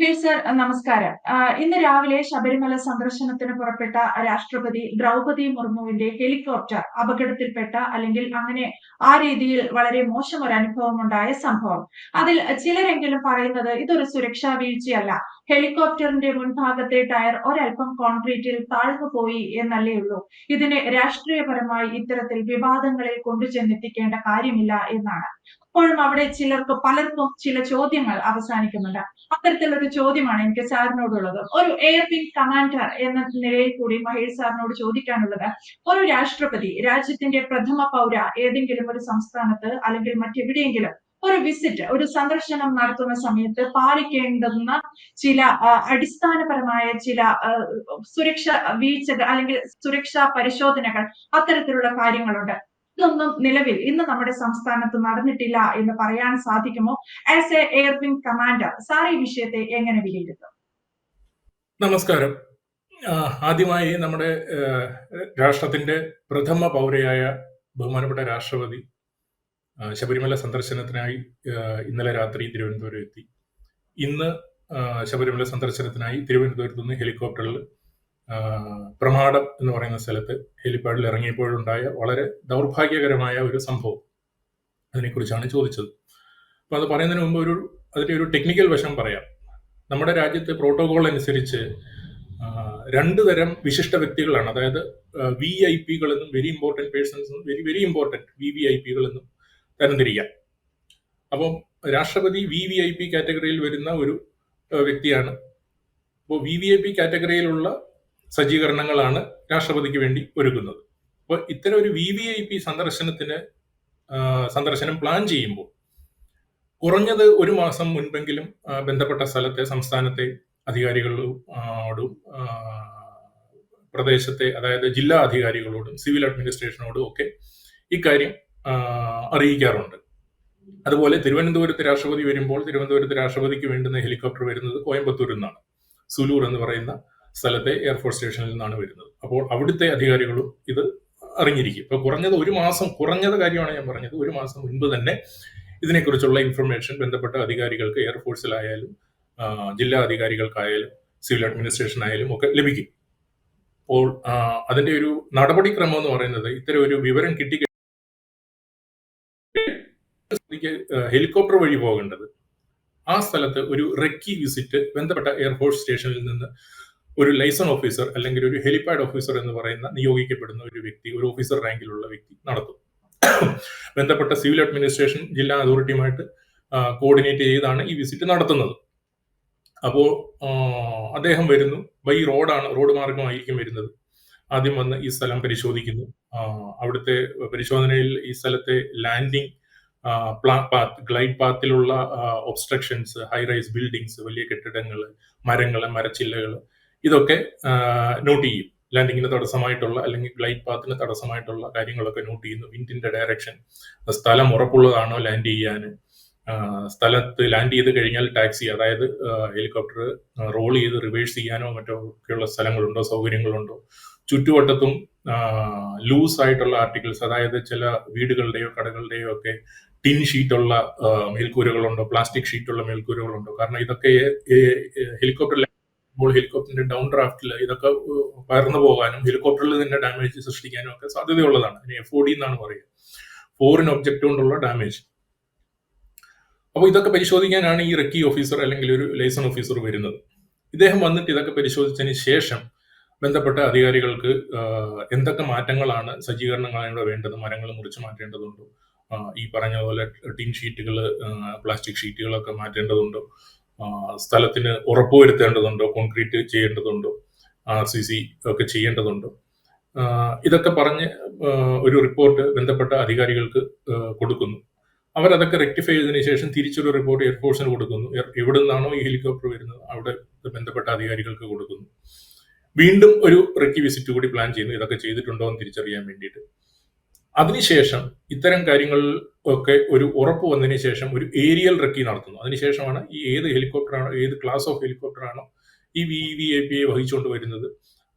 Sir നമസ്കാരം. ഇന്ന് രാവിലെ ശബരിമല സന്ദർശനത്തിന് പുറപ്പെട്ട രാഷ്ട്രപതി ദ്രൗപതി മുർമുവിന്റെ ഹെലികോപ്റ്റർ അപകടത്തിൽപ്പെട്ട അല്ലെങ്കിൽ അങ്ങനെ ആ രീതിയിൽ വളരെ മോശം ഒരു അനുഭവം ഉണ്ടായ സംഭവം. അതിൽ ചിലരെങ്കിലും പറയുന്നത് ഇതൊരു സുരക്ഷാ വീഴ്ചയല്ല. ഹെലികോപ്റ്ററിന്റെ മുൻഭാഗത്തെ ടയർ ഒരൽപ്പം കോൺക്രീറ്റിൽ താഴ്ന്നു പോയി എന്നല്ലേ ഉള്ളൂ. ഇതിനെ രാഷ്ട്രീയപരമായി ഇത്തരത്തിൽ വിവാദങ്ങളിൽ കൊണ്ടുചെന്നെത്തിക്കേണ്ട കാര്യമില്ല എന്നാണ്. അപ്പോഴും അവിടെ ചിലർക്ക് പലർക്കും ചില ചോദ്യങ്ങൾ അവസാനിക്കുന്നുണ്ട്. അത്തരത്തിലൊരു ചോദ്യമാണ് എനിക്ക് സാറിനോടുള്ളത്. ഒരു എയർ വിംഗ് കമാൻഡർ എന്ന നിലയിൽ കൂടി മഹേഷ് സാറിനോട് ചോദിക്കാനുള്ളത് ഒരു രാഷ്ട്രപതി രാജ്യത്തിന്റെ പ്രഥമ പൗര ഏതെങ്കിലും ഒരു സംസ്ഥാനത്ത് അല്ലെങ്കിൽ മറ്റെവിടെയെങ്കിലും ഒരു വിസിറ്റ് ഒരു സന്ദർശനം നടത്തുന്ന സമയത്ത് പാലിക്കേണ്ടുന്ന ചില അടിസ്ഥാനപരമായ ചില സുരക്ഷ വീഴ്ചകൾ അല്ലെങ്കിൽ സുരക്ഷാ പരിശോധനകൾ അത്തരത്തിലുള്ള കാര്യങ്ങളുണ്ട്. ഇതൊന്നും നിലവിൽ ഇന്ന് നമ്മുടെ സംസ്ഥാനത്ത് നടന്നിട്ടില്ല എന്ന് പറയാൻ സാധിക്കുമോ? As a air wing commander sir ഈ വിഷയത്തെ എങ്ങനെ വിലയിരുത്തും? നമസ്കാരം. ആദ്യമായി നമ്മുടെ രാഷ്ട്രത്തിന്റെ പ്രഥമ പൗരയായ ബഹുമാനപ്പെട്ട രാഷ്ട്രപതി ശബരിമല സന്ദർശനത്തിനായി ഇന്നലെ രാത്രി തിരുവനന്തപുരം എത്തി. ഇന്ന് ശബരിമല സന്ദർശനത്തിനായി തിരുവനന്തപുരത്ത് നിന്ന് ഹെലികോപ്റ്ററിൽ പ്രമാടം എന്ന് പറയുന്ന സ്ഥലത്ത് ഹെലിപ്പാഡിൽ ഇറങ്ങിയപ്പോഴുണ്ടായ വളരെ ദൗർഭാഗ്യകരമായ ഒരു സംഭവം. അതിനെക്കുറിച്ചാണ് ചോദിച്ചത്. അപ്പൊ അത് പറയുന്നതിന് മുമ്പ് ഒരു അതിന്റെ ഒരു ടെക്നിക്കൽ വശം പറയാം. നമ്മുടെ രാജ്യത്തെ പ്രോട്ടോകോൾ അനുസരിച്ച് രണ്ട് തരം വിശിഷ്ട വ്യക്തികളാണ്. അതായത് വി ഐ പികൾ എന്നും വെരി ഇമ്പോർട്ടന്റ് പേഴ്സൺസ് എന്നും very very important V V I പികൾ എന്നും തരംതിരിക്കാം. അപ്പം രാഷ്ട്രപതി വി വി ഐ പി കാറ്റഗറിയിൽ വരുന്ന ഒരു വ്യക്തിയാണ്. അപ്പോൾ വി വി ഐ പി കാറ്റഗറിയിലുള്ള സജ്ജീകരണങ്ങളാണ് രാഷ്ട്രപതിക്ക് വേണ്ടി ഒരുക്കുന്നത്. അപ്പോൾ ഇത്തരം ഒരു വി വി ഐ പി സന്ദർശനത്തിന് സന്ദർശനം പ്ലാൻ ചെയ്യുമ്പോൾ കുറഞ്ഞത് ഒരു മാസം മുൻപെങ്കിലും ബന്ധപ്പെട്ട സ്ഥലത്തെ സംസ്ഥാനത്തെ അധികാരികളോടും പ്രദേശത്തെ അതായത് ജില്ലാ അധികാരികളോടും സിവിൽ അഡ്മിനിസ്ട്രേഷനോടും ഒക്കെ ഇക്കാര്യം അറിയിക്കാറുണ്ട്. അതുപോലെ തിരുവനന്തപുരത്ത് രാഷ്ട്രപതി വരുമ്പോൾ തിരുവനന്തപുരത്ത് രാഷ്ട്രപതിക്ക് വേണ്ടുന്ന ഹെലികോപ്റ്റർ വരുന്നത് കോയമ്പത്തൂരിൽ നിന്നാണ്. സുലൂർ എന്ന് പറയുന്ന സ്ഥലത്തെ എയർഫോഴ്സ് സ്റ്റേഷനിൽ നിന്നാണ് വരുന്നത്. അപ്പോൾ അവിടുത്തെ അധികാരികളും ഇത് അറിഞ്ഞിരിക്കും. ഇപ്പൊ കുറഞ്ഞത് ഒരു മാസം കുറഞ്ഞത് കാര്യമാണ് ഞാൻ പറഞ്ഞത്. ഒരു മാസം മുൻപ് തന്നെ ഇതിനെക്കുറിച്ചുള്ള ഇൻഫർമേഷൻ ബന്ധപ്പെട്ട അധികാരികൾക്ക് എയർഫോഴ്സിലായാലും ജില്ലാ അധികാരികൾക്കായാലും സിവിൽ അഡ്മിനിസ്ട്രേഷൻ ആയാലും ഒക്കെ ലഭിക്കും. അപ്പോൾ അതിന്റെ ഒരു നടപടിക്രമം എന്ന് പറയുന്നത് ഇത്തരം ഒരു വിവരം കിട്ടി ഹെലികോപ്റ്റർ വഴി പോകേണ്ടത് ആ സ്ഥലത്ത് ഒരു റെക്കി വിസിറ്റ് ബന്ധപ്പെട്ട എയർഫോഴ്സ് സ്റ്റേഷനിൽ നിന്ന് ഒരു ലൈസൺ ഓഫീസർ അല്ലെങ്കിൽ ഒരു ഹെലിപാഡ് ഓഫീസർ എന്ന് പറയുന്ന നിയോഗിക്കപ്പെടുന്ന ഒരു വ്യക്തി ഒരു ഓഫീസർ റാങ്കിലുള്ള വ്യക്തി നടത്തും. ബന്ധപ്പെട്ട സിവിൽ അഡ്മിനിസ്ട്രേഷൻ ജില്ലാ അതോറിറ്റിയുമായിട്ട് കോർഡിനേറ്റ് ചെയ്താണ് ഈ വിസിറ്റ് നടത്തുന്നത്. അപ്പോൾ അദ്ദേഹം വരുന്നു. ബൈ റോഡാണ് റോഡ് മാർഗമായിരിക്കും വരുന്നത്. ആദ്യം വന്ന് ഈ സ്ഥലം പരിശോധിക്കുന്നു. അവിടുത്തെ പരിശോധനയിൽ ഈ സ്ഥലത്തെ ലാൻഡിംഗ് പാത്ത് ഗ്ലൈഡ് പാത്തിലുള്ള ഒബ്സ്ട്രക്ഷൻസ് ഹൈറൈസ് ബിൽഡിങ്സ് വലിയ കെട്ടിടങ്ങൾ മരങ്ങൾ മരച്ചില്ലകൾ ഇതൊക്കെ നോട്ട് ചെയ്യും. ലാൻഡിങ്ങിന് തടസ്സമായിട്ടുള്ള അല്ലെങ്കിൽ ഗ്ലൈഡ് പാത്തിന് തടസ്സമായിട്ടുള്ള കാര്യങ്ങളൊക്കെ നോട്ട് ചെയ്യുന്നു. വിൻഡിന്റെ ഡയറക്ഷൻ സ്ഥലം ഉറപ്പുള്ളതാണോ ലാൻഡ് ചെയ്യാൻ? സ്ഥലത്ത് ലാൻഡ് ചെയ്ത് കഴിഞ്ഞാൽ ടാക്സി അതായത് ഹെലികോപ്റ്റർ റോൾ ചെയ്ത് റിവേഴ്സ് ചെയ്യാനോ മറ്റോ ഒക്കെയുള്ള സ്ഥലങ്ങളുണ്ടോ? സൗകര്യങ്ങളുണ്ടോ? ചുറ്റുവട്ടത്തും ലൂസ് ആയിട്ടുള്ള ആർട്ടിക്കിൾസ് അതായത് ചില വീടുകളുടെയോ കടകളുടെയോ ഒക്കെ ടിൻ ഷീറ്റുള്ള മേൽക്കൂരകളുണ്ടോ? പ്ലാസ്റ്റിക് ഷീറ്റുള്ള മേൽക്കൂരകളുണ്ടോ? കാരണം ഇതൊക്കെ ഹെലികോപ്റ്റർ ഇപ്പോൾ ഹെലികോപ്റ്ററിന്റെ ഡൗൺ ഡ്രാഫ്റ്റിൽ ഇതൊക്കെ പകർന്നു പോകാനും ഹെലികോപ്റ്ററിൽ തന്നെ ഡാമേജ് സൃഷ്ടിക്കാനും ഒക്കെ സാധ്യതയുള്ളതാണ്. എഫ് ഒ ഡി എന്നാണ് പറയുക. ഫോറിൻ ഒബ്ജക്റ്റ് കൊണ്ടുള്ള ഡാമേജ് അപ്പോൾ ഇതൊക്കെ പരിശോധിക്കാനാണ് ഈ റെക്കി ഓഫീസർ അല്ലെങ്കിൽ ഒരു ലൈസൺ ഓഫീസർ വരുന്നത്. ഇദ്ദേഹം വന്നിട്ട് ഇതൊക്കെ പരിശോധിച്ചതിന് ശേഷം ബന്ധപ്പെട്ട അധികാരികൾക്ക് എന്തൊക്കെ മാറ്റങ്ങളാണ് സജ്ജീകരണങ്ങളാണ് ഇവിടെ വേണ്ടത് മരങ്ങൾ മുറിച്ച് മാറ്റേണ്ടതുണ്ടോ? ഈ പറഞ്ഞ പോലെ ടിൻ ഷീറ്റുകൾ പ്ലാസ്റ്റിക് ഷീറ്റുകളൊക്കെ മാറ്റേണ്ടതുണ്ടോ? സ്ഥലത്തിന് ഉറപ്പുവരുത്തേണ്ടതുണ്ടോ? കോൺക്രീറ്റ് ചെയ്യേണ്ടതുണ്ടോ? ആർ സി സി ഒക്കെ ചെയ്യേണ്ടതുണ്ടോ? ഇതൊക്കെ പറഞ്ഞ് ഒരു റിപ്പോർട്ട് ബന്ധപ്പെട്ട അധികാരികൾക്ക് കൊടുക്കുന്നു. അവരതൊക്കെ റെക്ടിഫൈ ചെയ്തതിനു ശേഷം തിരിച്ചൊരു റിപ്പോർട്ട് എയർഫോഴ്സിന് കൊടുക്കുന്നു. എവിടെ നിന്നാണോ ഈ ഹെലികോപ്റ്റർ വരുന്നത് അവിടെ ബന്ധപ്പെട്ട അധികാരികൾക്ക് കൊടുക്കുന്നു. വീണ്ടും ഒരു റെക്കി വിസിറ്റ് കൂടി പ്ലാൻ ചെയ്യുന്നു. ഇതൊക്കെ ചെയ്തിട്ടുണ്ടോ എന്ന് തിരിച്ചറിയാൻ വേണ്ടിയിട്ട്. അതിനുശേഷം ഇത്തരം കാര്യങ്ങൾ ഒക്കെ ഒരു ഉറപ്പ് വന്നതിന് ശേഷം ഒരു ഏരിയൽ റെക്കി നടത്തുന്നു. അതിനുശേഷമാണ് ഈ ഏത് ഹെലികോപ്റ്റർ ആണോ ഏത് ക്ലാസ് ഓഫ് ഹെലികോപ്റ്റർ ആണോ ഈ വി വി എ പി വഹിച്ചുകൊണ്ട് വരുന്നത്.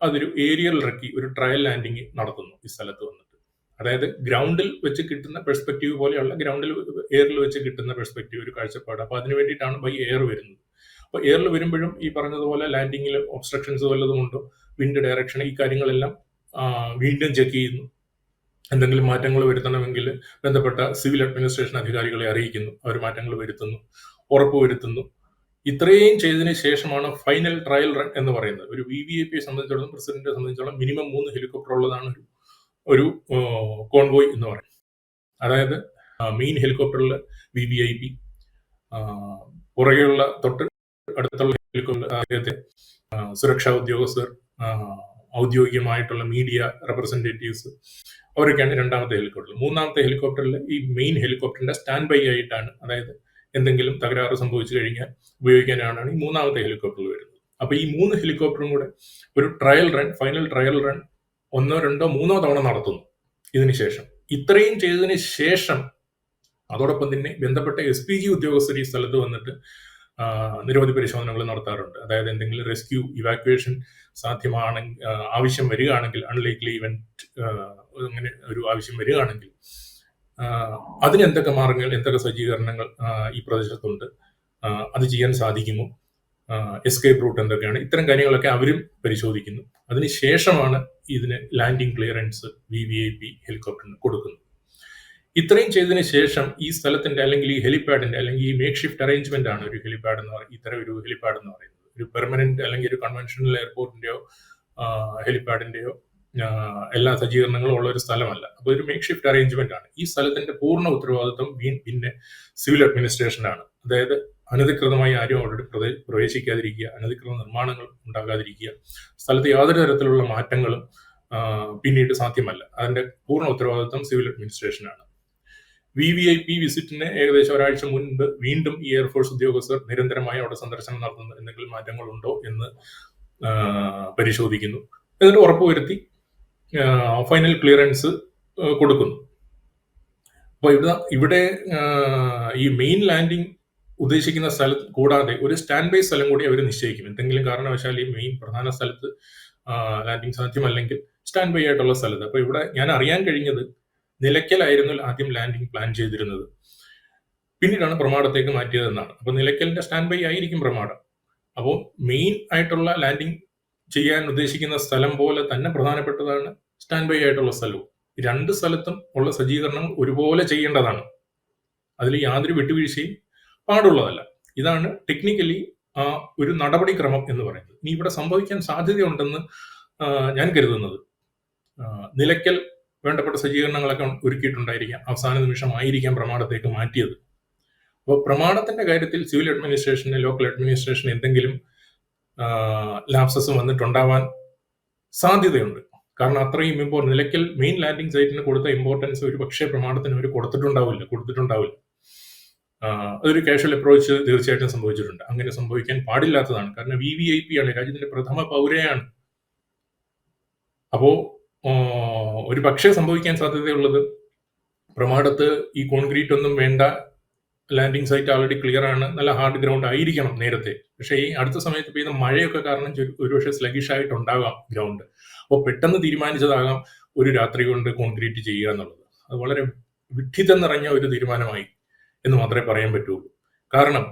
അതൊരു ഏരിയൽ റെക്കി ഒരു ട്രയൽ ലാൻഡിങ് നടത്തുന്നു ഈ സ്ഥലത്ത് വന്നിട്ട്. അതായത് ഗ്രൗണ്ടിൽ വെച്ച് കിട്ടുന്ന പെർസ്പെക്റ്റീവ് പോലെയുള്ള ഗ്രൗണ്ടിൽ എയറിൽ വെച്ച് കിട്ടുന്ന പെർസ്പെക്റ്റീവ് ഒരു കാഴ്ചപ്പാട്. അപ്പൊ അതിന് വേണ്ടിയിട്ടാണ് ബൈ എയർ വരുന്നത്. അപ്പോൾ എയറിൽ വരുമ്പോഴും ഈ പറഞ്ഞതുപോലെ ലാൻഡിങ്ങിൽ ഒബ്സ്ട്രക്ഷൻസ് വല്ലതുമുണ്ടോ വിൻഡ് ഡയറക്ഷൻ ഈ കാര്യങ്ങളെല്ലാം വീണ്ടും ചെക്ക് ചെയ്യുന്നു. എന്തെങ്കിലും മാറ്റങ്ങൾ വരുത്തണമെങ്കിൽ ബന്ധപ്പെട്ട സിവിൽ അഡ്മിനിസ്ട്രേഷൻ അധികാരികളെ അറിയിക്കുന്നു. അവർ മാറ്റങ്ങൾ വരുത്തുന്നു ഉറപ്പ് വരുത്തുന്നു ഇത്രയും ചെയ്തതിന് ശേഷമാണ് ഫൈനൽ ട്രയൽ റൺ എന്ന് പറയുന്നത്. ഒരു വി വി ഐ പിയെ സംബന്ധിച്ചിടത്തോളം പ്രസിഡന്റിനെ സംബന്ധിച്ചിടത്തോളം മിനിമം മൂന്ന് ഹെലികോപ്റ്റർ ഉള്ളതാണ് ഒരു ഒരു കോൺവോയ് എന്ന് പറയുന്നത്. അതായത് മെയിൻ ഹെലികോപ്റ്ററിൽ വി വി ഐ പി പുറകെയുള്ള തൊട്ട് അടുത്തുള്ള ഹെലികോപ്റ്റർ സുരക്ഷാ ഉദ്യോഗസ്ഥർ ഔദ്യോഗികമായിട്ടുള്ള മീഡിയ റെപ്രസെന്റേറ്റീവ്സ് അവരൊക്കെയാണ് രണ്ടാമത്തെ ഹെലികോപ്റ്റർ മൂന്നാമത്തെ ഹെലികോപ്റ്ററിൽ ഈ മെയിൻ ഹെലികോപ്റ്ററിന്റെ സ്റ്റാൻഡ് ബൈ ആയിട്ടാണ് അതായത് എന്തെങ്കിലും തകരാറ് സംഭവിച്ചു കഴിഞ്ഞാൽ ഉപയോഗിക്കാനാണ് ഈ മൂന്നാമത്തെ ഹെലികോപ്റ്റർ വരുന്നത്. അപ്പോൾ ഈ മൂന്ന് ഹെലികോപ്റ്ററും കൂടെ ഒരു trial run final trial run ഒന്നോ രണ്ടോ മൂന്നോ തവണ നടത്തുന്നു ഇതിനുശേഷം ഇത്രയും ചെയ്തതിന് ശേഷം അതോടൊപ്പം തന്നെ ബന്ധപ്പെട്ട എസ് പി ജി ഉദ്യോഗസ്ഥർ ഈ സ്ഥലത്ത് വന്നിട്ട് നിരവധി പരിശോധനകൾ നടത്താറുണ്ട്. അതായത് എന്തെങ്കിലും റെസ്ക്യൂ ഇവാക്യുവേഷൻ സാധ്യമാണെങ്കിൽ ആവശ്യം വരികയാണെങ്കിൽ അൺലൈക്ലി ഇവന്റ് അങ്ങനെ ഒരു ആവശ്യം വരികയാണെങ്കിൽ അതിന് എന്തൊക്കെ മാർഗങ്ങൾ എന്തൊക്കെ സജ്ജീകരണങ്ങൾ ഈ പ്രദേശത്തുണ്ട് അത് ചെയ്യാൻ സാധിക്കുമോ? എസ്കേപ്പ് റൂട്ട് എന്തൊക്കെയാണ്? ഇത്തരം കാര്യങ്ങളൊക്കെ അവരും പരിശോധിക്കുന്നു. അതിനുശേഷമാണ് ഇതിന് landing clearance V V I P ഹെലികോപ്റ്ററിന് കൊടുക്കുന്നത്. ഇത്രയും ചെയ്തതിന് ശേഷം ഈ സ്ഥലത്തിന്റെ അല്ലെങ്കിൽ ഈ ഹെലിപാഡിന്റെ അല്ലെങ്കിൽ ഈ മേക്ക് ഷിഫ്റ്റ് അറേഞ്ച്മെന്റ് ആണ് ഒരു ഹെലിപാഡ് എന്ന് പറയുന്നത്. ഇത്തരം ഒരു ഹെലിപാഡ് എന്ന് പറയുന്നത്. ഒരു പെർമനന്റ് അല്ലെങ്കിൽ ഒരു കൺവെൻഷണൽ എയർപോർട്ടിന്റെയോ ഹെലിപാഡിന്റെയോ എല്ലാ സജ്ജീകരണങ്ങളും ഉള്ള ഒരു സ്ഥലമല്ല. അപ്പോൾ ഒരു മേക്ക് ഷിഫ്റ്റ് അറേഞ്ച്മെന്റ് ആണ്. ഈ സ്ഥലത്തിന്റെ പൂർണ ഉത്തരവാദിത്വം പിന്നെ സിവിൽ അഡ്മിനിസ്ട്രേഷനാണ് അതായത് അനധികൃതമായി ആരും അവിടെ പ്രവേ- പ്രവേശിക്കാതിരിക്കുക അനധികൃത നിർമ്മാണങ്ങൾ ഉണ്ടാകാതിരിക്കുക സ്ഥലത്ത് യാതൊരു തരത്തിലുള്ള മാറ്റങ്ങളും പിന്നീട് സാധ്യമല്ല. അതിന്റെ പൂർണ ഉത്തരവാദിത്വം സിവിൽ അഡ്മിനിസ്ട്രേഷനാണ് വി വി ഐ പി വിസിറ്റിന് ഏകദേശം ഒരാഴ്ച മുൻപ് വീണ്ടും ഈ എയർഫോഴ്സ് ഉദ്യോഗസ്ഥർ നിരന്തരമായി അവിടെ സന്ദർശനം നടത്തുന്ന എന്തെങ്കിലും മാറ്റങ്ങളുണ്ടോ എന്ന് പരിശോധിക്കുന്നു. എന്നിട്ട് ഉറപ്പുവരുത്തി ഫൈനൽ ക്ലിയറൻസ് കൊടുക്കുന്നു. അപ്പോൾ ഇവിടെ ഇവിടെ ഈ മെയിൻ ലാൻഡിംഗ് ഉദ്ദേശിക്കുന്ന സ്ഥലം കൂടാതെ ഒരു സ്റ്റാൻഡ് ബൈ സ്ഥലം കൂടി അവർ നിശ്ചയിക്കും. എന്തെങ്കിലും കാരണവശാൽ ഈ മെയിൻ പ്രധാന സ്ഥലത്ത് ലാൻഡിംഗ് സാധ്യമല്ലെങ്കിൽ സ്റ്റാൻഡ് ബൈ ആയിട്ടുള്ള സ്ഥലത്ത്. അപ്പോൾ ഇവിടെ ഞാൻ അറിയാൻ കഴിഞ്ഞത് നിലയ്ക്കലായിരുന്നു ആദ്യം ലാൻഡിംഗ് പ്ലാൻ ചെയ്തിരുന്നത്. പിന്നീടാണ് പ്രമാടത്തേക്ക് മാറ്റിയതെന്നാണ്. അപ്പോൾ നിലയ്ക്കലിന്റെ സ്റ്റാൻഡ് ബൈ ആയിരിക്കും പ്രമാടം അപ്പോൾ മെയിൻ ആയിട്ടുള്ള ലാൻഡിംഗ് ചെയ്യാൻ ഉദ്ദേശിക്കുന്ന സ്ഥലം പോലെ തന്നെ പ്രധാനപ്പെട്ടതാണ് സ്റ്റാൻഡ് ബൈ ആയിട്ടുള്ള സ്ഥലവും. രണ്ട് സ്ഥലത്തും ഉള്ള സജ്ജീകരണം ഒരുപോലെ ചെയ്യേണ്ടതാണ്. അതിൽ യാതൊരു വിട്ടുവീഴ്ചയും പാടുള്ളതല്ല. ഇതാണ് ടെക്നിക്കലി ആ ഒരു നടപടിക്രമം എന്ന് പറയുന്നത്. ഇനി ഇവിടെ സംഭവിക്കാൻ സാധ്യതയുണ്ടെന്ന് ഞാൻ കരുതുന്നത്. നിലയ്ക്കൽ വേണ്ടപ്പെട്ട സജ്ജീകരണങ്ങളൊക്കെ ഒരുക്കിയിട്ടുണ്ടായിരിക്കാം. അവസാന നിമിഷമായിരിക്കാം പ്രമാണത്തേക്ക് മാറ്റിയത്. അപ്പോൾ പ്രമാണത്തിന്റെ കാര്യത്തിൽ സിവിൽ അഡ്മിനിസ്ട്രേഷന് ലോക്കൽ അഡ്മിനിസ്ട്രേഷൻ എന്തെങ്കിലും ലാപ്സസ് വന്നിട്ടുണ്ടാവാൻ സാധ്യതയുണ്ട്. കാരണം അത്രയും ഇമ്പോ നിലയ്ക്കൽ മെയിൻ ലാൻഡിംഗ് സൈറ്റിന് കൊടുത്ത ഇമ്പോർട്ടൻസ് ഒരു പക്ഷേ പ്രമാണത്തിന് അവർ കൊടുത്തിട്ടുണ്ടാവില്ല കൊടുത്തിട്ടുണ്ടാവില്ല. അതൊരു കാഷ്വൽ അപ്രോച്ച് തീർച്ചയായിട്ടും സംഭവിച്ചിട്ടുണ്ട്. അങ്ങനെ സംഭവിക്കാൻ പാടില്ലാത്തതാണ്. കാരണം വി വി ഐ പി ആണ് രാജ്യത്തിന്റെ പ്രഥമ പൗരയാണ്. അപ്പോ ആ, ഒരു പക്ഷേ സംഭവിക്കാൻ സാധ്യതയുള്ളത് പ്രമാടത്ത് ഈ കോൺക്രീറ്റ് ഒന്നും വേണ്ട ലാൻഡിംഗ് സൈറ്റ് ഓൾറെഡി ക്ലിയർ ആണ് നല്ല ഹാർഡ് ഗ്രൗണ്ട് ആയിരിക്കണം നേരത്തെ. പക്ഷേ ഈ അടുത്ത സമയത്ത് പെയ്യുന്ന മഴയൊക്കെ കാരണം ഒരുപക്ഷെ സ്ലഗിഷ് ആയിട്ടുണ്ടാകാം ഗ്രൗണ്ട് അപ്പോൾ പെട്ടെന്ന് തീരുമാനിച്ചതാകാം ഒരു രാത്രി കൊണ്ട് കോൺക്രീറ്റ് ചെയ്യുക എന്നുള്ളത്. അത് വളരെ വിഡ്ഢിത്തം നിറഞ്ഞ ഒരു തീരുമാനമായി എന്ന് മാത്രമേ പറയാൻ പറ്റുള്ളൂ. കാരണം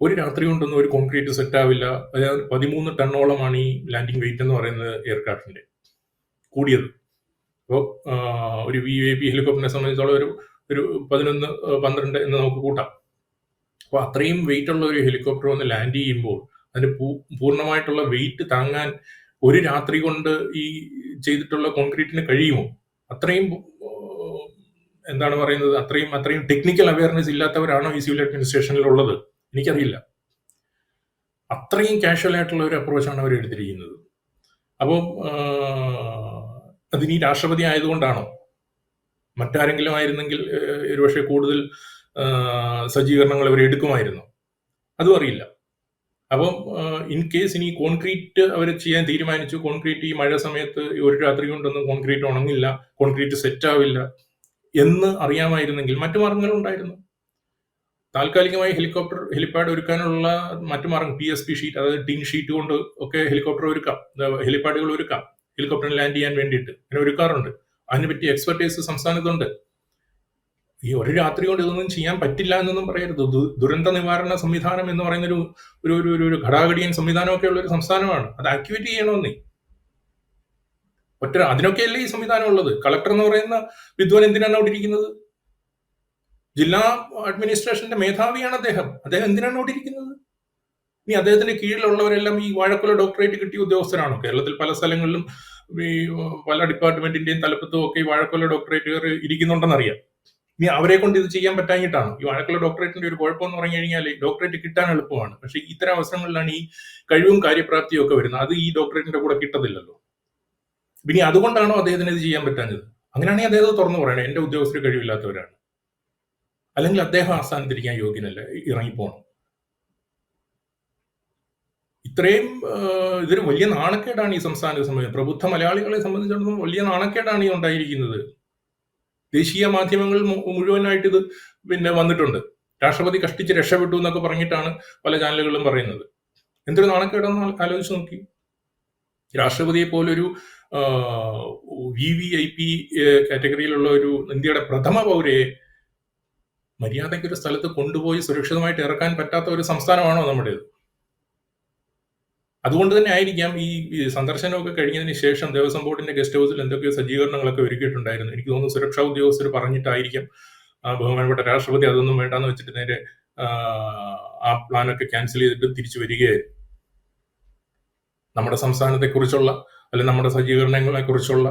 ഒരു രാത്രി കൊണ്ടൊന്നും ഒരു കോൺക്രീറ്റ് സെറ്റ് ആവില്ല. അതായത് പതിമൂന്ന് ടണ്ണോളമാണ് ഈ ലാൻഡിംഗ് വെയിറ്റ് എന്ന് പറയുന്നത് എയർക്രാഫ്റ്റിന്റെ കൂടിയത്. അപ്പോൾ ഒരു വി ഐ പി ഹെലികോപ്റ്ററിനെ സംബന്ധിച്ചോളം ഒരു ഒരു പതിനൊന്ന് പന്ത്രണ്ട് എന്ന് നമുക്ക് കൂട്ടാം. അപ്പോൾ അത്രയും വെയിറ്റ് ഉള്ള ഒരു ഹെലികോപ്റ്റർ വന്ന് ലാൻഡ് ചെയ്യുമ്പോൾ അതിന് പൂർണമായിട്ടുള്ള വെയിറ്റ് താങ്ങാൻ ഒരു രാത്രി കൊണ്ട് ഈ ചെയ്തിട്ടുള്ള കോൺക്രീറ്റിന് കഴിയുമോ? അത്രയും എന്താണ് പറയുന്നത്? അത്രയും അത്രയും ടെക്നിക്കൽ അവയർനെസ് ഇല്ലാത്തവരാണോ ഈ സിവിൽ അഡ്മിനിസ്ട്രേഷനിലുള്ളത് എനിക്കറിയില്ല. അത്രയും കാഷ്വൽ ആയിട്ടുള്ള ഒരു അപ്രോച്ചാണ് അവർ എടുത്തിരിക്കുന്നത് അപ്പോൾ അതിനി രാഷ്ട്രപതി ആയതുകൊണ്ടാണോ? മറ്റാരെങ്കിലും ആയിരുന്നെങ്കിൽ ഒരുപക്ഷെ കൂടുതൽ സജ്ജീകരണങ്ങൾ അവർ എടുക്കുമായിരുന്നു. അതും അറിയില്ല. അപ്പം ഇൻ കേസ് ഇനി കോൺക്രീറ്റ് അവർ ചെയ്യാൻ തീരുമാനിച്ചു കോൺക്രീറ്റ് ഈ മഴ സമയത്ത് ഒരു രാത്രി കൊണ്ടൊന്നും കോൺക്രീറ്റ് ഉണങ്ങില്ല കോൺക്രീറ്റ് സെറ്റ് ആവില്ല എന്ന് അറിയാമായിരുന്നെങ്കിൽ മറ്റു മാർഗങ്ങൾ ഉണ്ടായിരുന്നു. താൽക്കാലികമായി ഹെലികോപ്റ്റർ ഹെലിപാഡ് ഒരുക്കാനുള്ള മറ്റു മാർഗം പി എസ് പി ഷീറ്റ് അതായത് ടിൻ ഷീറ്റ് കൊണ്ട് ഒക്കെ ഹെലികോപ്റ്റർ ഒരുക്കാം. ഹെലിപാഡുകൾ ഒരുക്കാം. ഹെലികോപ്റ്ററിൽ ലാൻഡ് ചെയ്യാൻ വേണ്ടിയിട്ട്. അങ്ങനെ ഒരുക്കാറുണ്ട്. അതിനെ പറ്റി എക്സ്പെർട്ടൈസ് സംസ്ഥാനത്തുണ്ട്. ഈ ഒരു രാത്രി കൊണ്ട് ഇതൊന്നും ചെയ്യാൻ പറ്റില്ല എന്നൊന്നും പറയരുത്. ദുരന്ത നിവാരണ സംവിധാനം എന്ന് പറയുന്ന ഒരു ഒരു ഒരു- ഒരു ഘടാഘടിയൻ സംവിധാനമൊക്കെ ഉള്ള ഒരു സംസ്ഥാനമാണ്. അത് ആക്ടിവേറ്റ് ചെയ്യണമെന്നേ. ഒറ്റ അതിനൊക്കെയല്ലേ ഈ സംവിധാനം ഉള്ളത്? കളക്ടർ എന്ന് പറയുന്ന വിദ്വാൻ എന്തിനാണ് അവിടെ ഇരിക്കുന്നത്? ജില്ലാ അഡ്മിനിസ്ട്രേഷന്റെ മേധാവിയാണ് അദ്ദേഹം. അദ്ദേഹം എന്തിനാണ് അവിടെ ഇരിക്കുന്നത്? ഇനി അദ്ദേഹത്തിന്റെ കീഴിലുള്ളവരെല്ലാം ഈ വാഴക്കുല ഡോക്ടറേറ്റ് കിട്ടിയ ഉദ്യോഗസ്ഥരാണോ? കേരളത്തിൽ പല സ്ഥലങ്ങളിലും ഈ പല ഡിപ്പാർട്ട്മെന്റിന്റെയും തലപ്പത്തും ഒക്കെ ഈ വാഴക്കുല ഇരിക്കുന്നുണ്ടെന്ന് ഇരിക്കുന്നുണ്ടെന്നറിയാം. ഇനി അവരെ കൊണ്ട് ഇത് ചെയ്യാൻ പറ്റാഞ്ഞിട്ടാണ്? ഈ വാഴക്കുല ഡോക്ടറേറ്റിന്റെ ഒരു കുഴപ്പം എന്ന് പറഞ്ഞു കഴിഞ്ഞാൽ ഡോക്ടറേറ്റ് കിട്ടാൻ എളുപ്പമാണ്. പക്ഷെ ഇത്തരം അവസരങ്ങളിലാണ് ഈ കഴിവും കാര്യപ്രാപ്തിയും ഒക്കെ വരുന്നത്. അത് ഈ ഡോക്ടറേറ്റിന്റെ കൂടെ കിട്ടത്തില്ലല്ലോ. ഇനി അതുകൊണ്ടാണോ അദ്ദേഹത്തിന് ഇത് ചെയ്യാൻ പറ്റാഞ്ഞത്? അങ്ങനെയാണെങ്കിൽ അദ്ദേഹം തുറന്നു പറയണേ. എന്റെ ഉദ്യോഗസ്ഥർ കഴിവില്ലാത്തവരാണ്. അല്ലെങ്കിൽ അദ്ദേഹം ആസ്ഥാനത്തിരിക്കാൻ യോഗ്യനല്ല ഇറങ്ങിപ്പോണം. ഇത്രയും ഇതൊരു വലിയ നാണക്കേടാണ് ഈ സംസ്ഥാനത്തെ സംബന്ധിച്ച്. പ്രബുദ്ധ മലയാളികളെ സംബന്ധിച്ചിടത്തോളം വലിയ നാണക്കേടാണ് ഈ ഉണ്ടായിരിക്കുന്നത്. ദേശീയ മാധ്യമങ്ങൾ മുഴുവനായിട്ട് ഇത് പിന്നെ വന്നിട്ടുണ്ട്. രാഷ്ട്രപതി കഷ്ടിച്ച് രക്ഷപ്പെട്ടു എന്നൊക്കെ പറഞ്ഞിട്ടാണ് പല ചാനലുകളും പറയുന്നത്. എന്തൊരു നാണക്കേടെന്ന് ആലോചിച്ച് നോക്കി. രാഷ്ട്രപതിയെ പോലൊരു വി വി ഐ പി കാറ്റഗറിയിലുള്ള ഒരു ഇന്ത്യയുടെ പ്രഥമ പൗരയെ മര്യാദയ്ക്ക് ഒരു സ്ഥലത്ത് കൊണ്ടുപോയി സുരക്ഷിതമായിട്ട് ഇറക്കാൻ പറ്റാത്ത ഒരു സംസ്ഥാനമാണോ നമ്മുടേത്? അതുകൊണ്ട് തന്നെ ആയിരിക്കാം ഈ സന്ദർശനമൊക്കെ കഴിഞ്ഞതിന് ശേഷം ദേവസ്വം ബോർഡിന്റെ ഗസ്റ്റ് ഹൗസിൽ എന്തൊക്കെയോ സജ്ജീകരണങ്ങളൊക്കെ ഒരുക്കിയിട്ടുണ്ടായിരുന്നു. എനിക്ക് തോന്നുന്നു സുരക്ഷാ ഉദ്യോഗസ്ഥർ പറഞ്ഞിട്ടായിരിക്കും ബഹുമാനപ്പെട്ട രാഷ്ട്രപതി അതൊന്നും വേണ്ടെന്ന് വെച്ചിട്ട് നേരെ ആ, പ്ലാനൊക്കെ ക്യാൻസൽ ചെയ്തിട്ട് തിരിച്ചു വരികയായിരുന്നു. നമ്മുടെ സംസ്ഥാനത്തെ കുറിച്ചുള്ള അല്ലെങ്കിൽ നമ്മുടെ സജ്ജീകരണങ്ങളെ കുറിച്ചുള്ള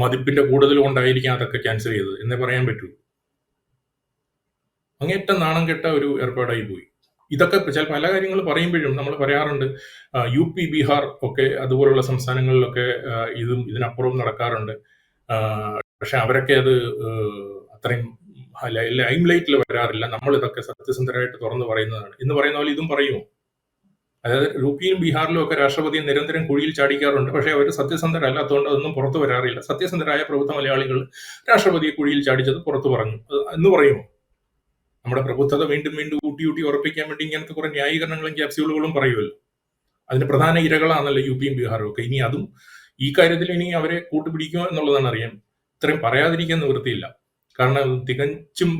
മതിപ്പിന്റെ കൂടുതൽ കൊണ്ടായിരിക്കാം അതൊക്കെ ക്യാൻസൽ ചെയ്തത്. എന്നേ പറയാൻ പറ്റൂ. അങ്ങേറ്റം നാണം കെട്ട ഒരു ഏർപ്പാടായി പോയി. ഇതൊക്കെ ചില പല കാര്യങ്ങൾ പറയുമ്പോഴും നമ്മൾ പറയാറുണ്ട് യു പി ബീഹാർ ഒക്കെ അതുപോലുള്ള സംസ്ഥാനങ്ങളിലൊക്കെ ഇതും ഇതിനപ്പുറവും നടക്കാറുണ്ട്. പക്ഷെ അവരൊക്കെ അത് അത്രയും ലൈം ലൈറ്റിൽ വരാറില്ല. നമ്മൾ ഇതൊക്കെ സത്യസന്ധരായിട്ട് തുറന്നു പറയുന്നതാണ്. എന്ന് പറയുന്ന പോലെ ഇതും പറയുമോ? അതായത് യുപിയും ബീഹാറിലും ഒക്കെ രാഷ്ട്രപതി നിരന്തരം കുഴിയിൽ ചാടിക്കാറുണ്ട്. പക്ഷേ അവർ സത്യസന്ധരല്ലാത്തതുകൊണ്ട് അതൊന്നും പുറത്തു വരാറില്ല. സത്യസന്ധരായ പ്രബുദ്ധ മലയാളികൾ രാഷ്ട്രപതിയെ കുഴിയിൽ ചാടിച്ചത് പുറത്തു പറഞ്ഞു. എന്ന് പറയുമോ? നമ്മുടെ പ്രബുദ്ധത വീണ്ടും വീണ്ടും ഊട്ടി ഊട്ടി ഉറപ്പിക്കാൻ വേണ്ടി ഇങ്ങനത്തെ കുറെ ന്യായീകരണങ്ങളും ക്യാപ്സ്യൂളുകളും പറയുമല്ലോ. അതിന് പ്രധാന ഇരകളാണല്ലോ യു പിയും ബീഹാറും ഒക്കെ. ഇനി അതും ഈ കാര്യത്തിൽ ഇനി അവരെ കൂട്ടുപിടിക്കുക എന്നുള്ളതാണ് അറിയാം. ഇത്രയും പറയാതിരിക്കാൻ നിവൃത്തിയില്ല. കാരണം തികച്ചും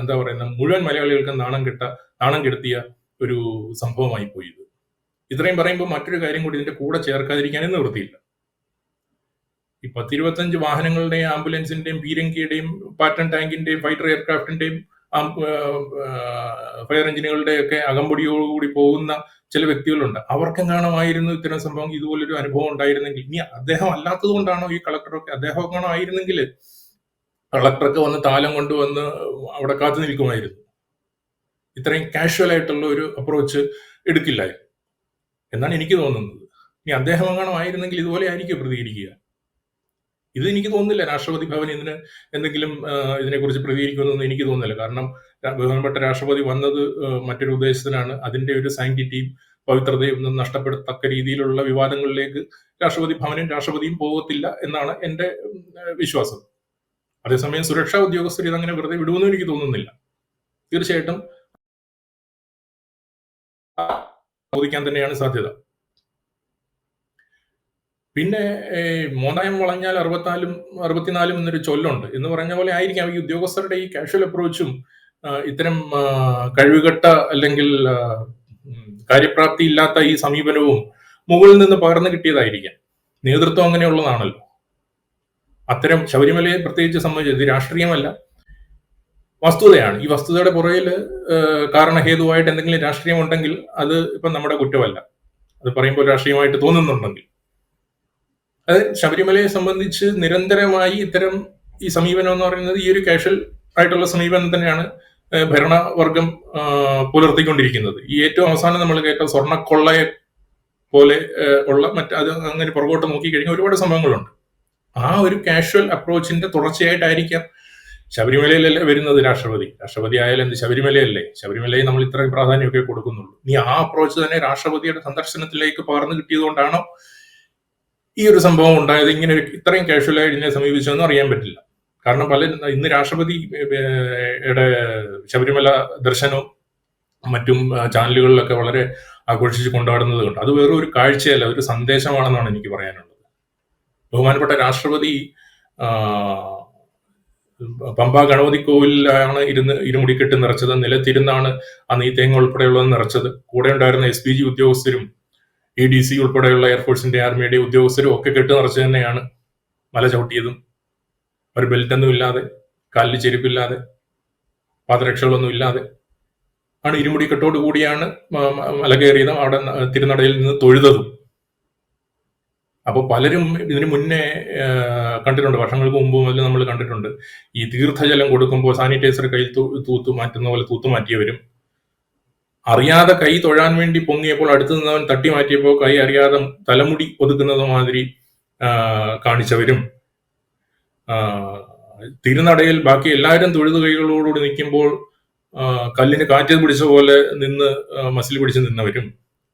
എന്താ പറയുന്ന മുഴുവൻ മലയാളികൾക്ക് നാണം കെട്ട നാണം കെടുത്തിയ ഒരു സംഭവമായി പോയി ഇത്. ഇത്രയും പറയുമ്പോൾ മറ്റൊരു കാര്യം കൂടി ഇതിന്റെ കൂടെ ചേർക്കാതിരിക്കാനും നിവൃത്തിയില്ല. ഈ പത്തിരുപത്തഞ്ച് വാഹനങ്ങളുടെയും ആംബുലൻസിന്റെയും പീരങ്കിയുടെയും പാറ്റൺ ടാങ്കിന്റെയും ഫൈറ്റർ എയർക്രാഫ്റ്റിന്റെയും ഫയർ എഞ്ചിനുകളുടെ ഒക്കെ അകമ്പടിയോടുകൂടി പോകുന്ന ചില വ്യക്തികളുണ്ട്. അവർക്കെങ്ങാണമായിരുന്നു ഇത്തരം സംഭവം? ഇതുപോലൊരു അനുഭവം ഉണ്ടായിരുന്നെങ്കിൽ ഇനി അദ്ദേഹം അല്ലാത്തത് കൊണ്ടാണോ ഈ കളക്ടറൊക്കെ അദ്ദേഹം എങ്ങാണോ ആയിരുന്നെങ്കിൽ കളക്ടറൊക്കെ വന്ന് താലം കൊണ്ടുവന്ന് അവിടെ കാത്തു നിൽക്കുമായിരുന്നു. ഇത്രയും കാഷ്വൽ ആയിട്ടുള്ള ഒരു അപ്രോച്ച് എടുക്കില്ലായിരുന്നു എന്നാണ് എനിക്ക് തോന്നുന്നത്. ഇനി അദ്ദേഹം എങ്ങാണോ ആയിരുന്നെങ്കിൽ ഇതുപോലെ ആയിരിക്കും പ്രതികരിക്കുക. ഇത് എനിക്ക് തോന്നുന്നില്ല. രാഷ്ട്രപതി ഭവൻ ഇതിന് എന്തെങ്കിലും ഇതിനെക്കുറിച്ച് പ്രതികരിക്കുമെന്നൊന്നും എനിക്ക് തോന്നുന്നില്ല. കാരണം ബഹുമാനപ്പെട്ട രാഷ്ട്രപതി വന്നത് മറ്റൊരു ഉദ്ദേശത്തിനാണ്. അതിന്റെ ഒരു സാങ്കിറ്റിയും പവിത്രതയും ഒന്നും നഷ്ടപ്പെടത്തക്ക രീതിയിലുള്ള വിവാദങ്ങളിലേക്ക് രാഷ്ട്രപതി ഭവനും രാഷ്ട്രപതിയും പോകത്തില്ല എന്നാണ് എന്റെ വിശ്വാസം. അതേസമയം സുരക്ഷാ ഉദ്യോഗസ്ഥർ ഇതങ്ങനെ വെറുതെ വിടുമെന്ന് എനിക്ക് തോന്നുന്നില്ല. തീർച്ചയായിട്ടും ചോദിക്കാൻ തന്നെയാണ് സാധ്യത. പിന്നെ മോന്തായം വളഞ്ഞാൽ അറുപത്തിനാലും അറുപത്തിനാലും എന്നൊരു ചൊല്ലുണ്ട്. എന്ന് പറഞ്ഞ പോലെ ആയിരിക്കാം. ഈ ഉദ്യോഗസ്ഥരുടെ ഈ കാഷ്വൽ അപ്രോച്ചും ഇത്തരം കഴിവുകെട്ട അല്ലെങ്കിൽ കാര്യപ്രാപ്തി ഇല്ലാത്ത ഈ സമീപനവും മുകളിൽ നിന്ന് പകർന്നു കിട്ടിയതായിരിക്കാം. നേതൃത്വം അങ്ങനെയുള്ളതാണല്ലോ അത്തരം ശബരിമലയെ പ്രത്യേകിച്ച് സംബന്ധിച്ച് ഇത് രാഷ്ട്രീയമല്ല. വസ്തുതയാണ്. ഈ വസ്തുതയുടെ പുറകിൽ കാരണഹേതുവായിട്ട് എന്തെങ്കിലും രാഷ്ട്രീയം ഉണ്ടെങ്കിൽ അത് ഇപ്പം നമ്മുടെ കുറ്റമല്ല. അത് പറയുമ്പോൾ രാഷ്ട്രീയമായിട്ട് തോന്നുന്നുണ്ടെങ്കിൽ. അത് ശബരിമലയെ സംബന്ധിച്ച് നിരന്തരമായി ഇത്തരം ഈ സമീപനം എന്ന് പറയുന്നത് ഈ ഒരു കാഷ്വൽ ആയിട്ടുള്ള സമീപനം തന്നെയാണ് ഭരണവർഗം പുലർത്തിക്കൊണ്ടിരിക്കുന്നത്. ഈ ഏറ്റവും അവസാനം നമ്മൾ കേട്ട സ്വർണക്കൊള്ളയെ പോലെ ഉള്ള മറ്റ് അത് അങ്ങനെ പുറകോട്ട് നോക്കിക്കഴിഞ്ഞാൽ ഒരുപാട് സംഭവങ്ങളുണ്ട്. ആ ഒരു കാഷ്വൽ അപ്രോച്ചിന്റെ തുടർച്ചയായിട്ടായിരിക്കാം ശബരിമലയിലല്ലേ വരുന്നത് രാഷ്ട്രപതി. രാഷ്ട്രപതി ആയാലും എന്ത് ശബരിമലയല്ലേ? ശബരിമലയെ നമ്മൾ ഇത്രയും പ്രാധാന്യമൊക്കെ കൊടുക്കുന്നുള്ളൂ. നീ ആ അപ്രോച്ച് തന്നെ രാഷ്ട്രപതിയുടെ സന്ദർശനത്തിലേക്ക് പകർന്നു കിട്ടിയതുകൊണ്ടാണോ ഈ ഒരു സംഭവം ഉണ്ടായത് ഇങ്ങനെ ഒരു ഇത്രയും കാഷ്വലായി ഇതിനെ സമീപിച്ചതെന്ന് അറിയാൻ പറ്റില്ല. കാരണം പല ഇന്ന് രാഷ്ട്രപതി ശബരിമല ദർശനവും മറ്റും ചാനലുകളിലൊക്കെ വളരെ ആഘോഷിച്ച് കൊണ്ടാടുന്നത് കൊണ്ട്. അത് വേറെ ഒരു കാഴ്ചയല്ല ഒരു സന്ദേശമാണെന്നാണ് എനിക്ക് പറയാനുള്ളത്. ബഹുമാനപ്പെട്ട രാഷ്ട്രപതി പമ്പ ഗണപതി കോവിലാണ് ഇരുന്ന് ഇരുമുടിക്കെട്ട് നിറച്ചത് നിലത്തിരുന്നാണ് ആ നീ തേങ്ങ ഉൾപ്പെടെയുള്ളത് നിറച്ചത്. കൂടെ ഉണ്ടായിരുന്ന എസ് പി ജി ഉദ്യോഗസ്ഥരും എ ഡി സി ഉൾപ്പെടെയുള്ള എയർഫോഴ്സിന്റെ ആർമിയുടെ ഉദ്യോഗസ്ഥരും ഒക്കെ കെട്ട് നിറച്ച് തന്നെയാണ് മല ചവിട്ടിയതും. ഒരു ബെൽറ്റൊന്നും ഇല്ലാതെ കാലിൽ ചെരുപ്പില്ലാതെ പാദരക്ഷകളൊന്നും ഇല്ലാതെ ആണ് ഇരുമുടി കെട്ടോട് കൂടിയാണ് മല കയറിയതും അവിടെ തിരുനടയിൽ നിന്ന് തൊഴുതതും. അപ്പോൾ പലരും ഇതിനു മുന്നേ കണ്ടിട്ടുണ്ട്. വർഷങ്ങൾക്ക് മുമ്പ് മുതൽ നമ്മൾ കണ്ടിട്ടുണ്ട്. ഈ തീർത്ഥജലം കൊടുക്കുമ്പോൾ സാനിറ്റൈസർ കയ്യിൽ തൂത്തു മാറ്റുന്ന പോലെ തൂത്തു മാറ്റിയവരും അറിയാതെ കൈ തൊഴാൻ വേണ്ടി പൊങ്ങിയപ്പോൾ അടുത്ത് നിന്നവൻ തട്ടി മാറ്റിയപ്പോൾ കൈ അറിയാതെ തലമുടി ഒതുക്കുന്നത് മാതിരി കാണിച്ചവരും തിരുനടയിൽ ബാക്കി എല്ലാവരും തൊഴുതു കൈകളോടുകൂടി നിൽക്കുമ്പോൾ കല്ലിന് കാറ്റ് പിടിച്ച പോലെ നിന്ന് മസിൽ പിടിച്ച് നിന്നവരും.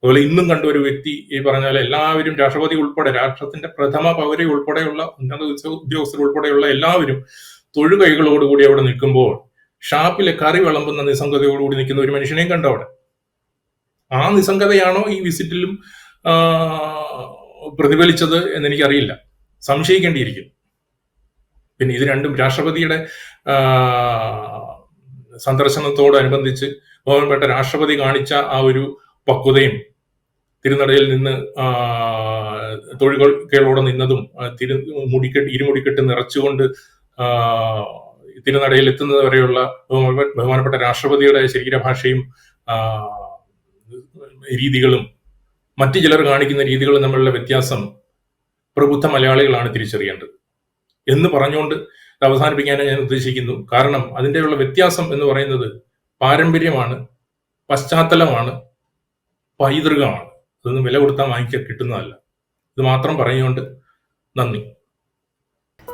അതുപോലെ ഇന്നും കണ്ട ഒരു വ്യക്തി ഈ പറഞ്ഞാൽ എല്ലാവരും രാഷ്ട്രപതി ഉൾപ്പെടെ രാഷ്ട്രത്തിന്റെ പ്രഥമ പൗര ഉൾപ്പെടെയുള്ള ഉന്നത ഉദ്യോഗ- ഉദ്യോഗസ്ഥർ ഉൾപ്പെടെയുള്ള എല്ലാവരും തൊഴുകൈകളോടുകൂടി അവിടെ നിൽക്കുമ്പോൾ ഷാപ്പിലെ കറി വിളമ്പുന്ന നിസ്സംഗതയോടുകൂടി നിൽക്കുന്ന ഒരു മനുഷ്യനെയും കണ്ടു അവിടെ ആ നിസ്സംഗതയാണോ ഈ വിസിറ്റിലും പ്രതിഫലിച്ചത് എന്ന് എനിക്കറിയില്ല സംശയിക്കേണ്ടിയിരിക്കുന്നു പിന്നെ ഇത് രണ്ടും രാഷ്ട്രപതിയുടെ സന്ദർശനത്തോടനുബന്ധിച്ച് ബഹുമാനപ്പെട്ട രാഷ്ട്രപതി കാണിച്ച ആ ഒരു പക്വതയും തിരുനടയിൽ നിന്ന് തൊഴിലുകളോടെ നിന്നതും തിരു മുടിക്കെട്ട് ഇരുമുടിക്കെട്ട് നിറച്ചുകൊണ്ട് തിരുനടയിൽ എത്തുന്നത് വരെയുള്ള ബഹുമാന- ബഹുമാനപ്പെട്ട രാഷ്ട്രപതിയുടെ ശരീരഭാഷയും രീതികളും മറ്റു ചിലർ കാണിക്കുന്ന രീതികളും തമ്മിലുള്ള വ്യത്യാസം പ്രബുദ്ധ മലയാളികളാണ് തിരിച്ചറിയേണ്ടത്. എന്ന് പറഞ്ഞുകൊണ്ട് ഇത് അവസാനിപ്പിക്കാൻ ഞാൻ ഉദ്ദേശിക്കുന്നു. കാരണം അതിന്റെയുള്ള വ്യത്യാസം എന്ന് പറയുന്നത് പാരമ്പര്യമാണ് പശ്ചാത്തലമാണ് പൈതൃകമാണ്. അതൊന്നും വില കൊടുത്താൽ വാങ്ങിക്കാൻ കിട്ടുന്നതല്ല. ഇത് മാത്രം പറഞ്ഞുകൊണ്ട് നന്ദി.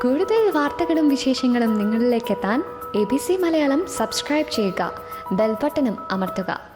കൂടുതൽ വാർത്തകളും വിശേഷങ്ങളും നിങ്ങളിലേക്ക് എത്താൻ A B C Malayalam subscribe ചെയ്യുക. ബെൽബട്ടനും അമർത്തുക.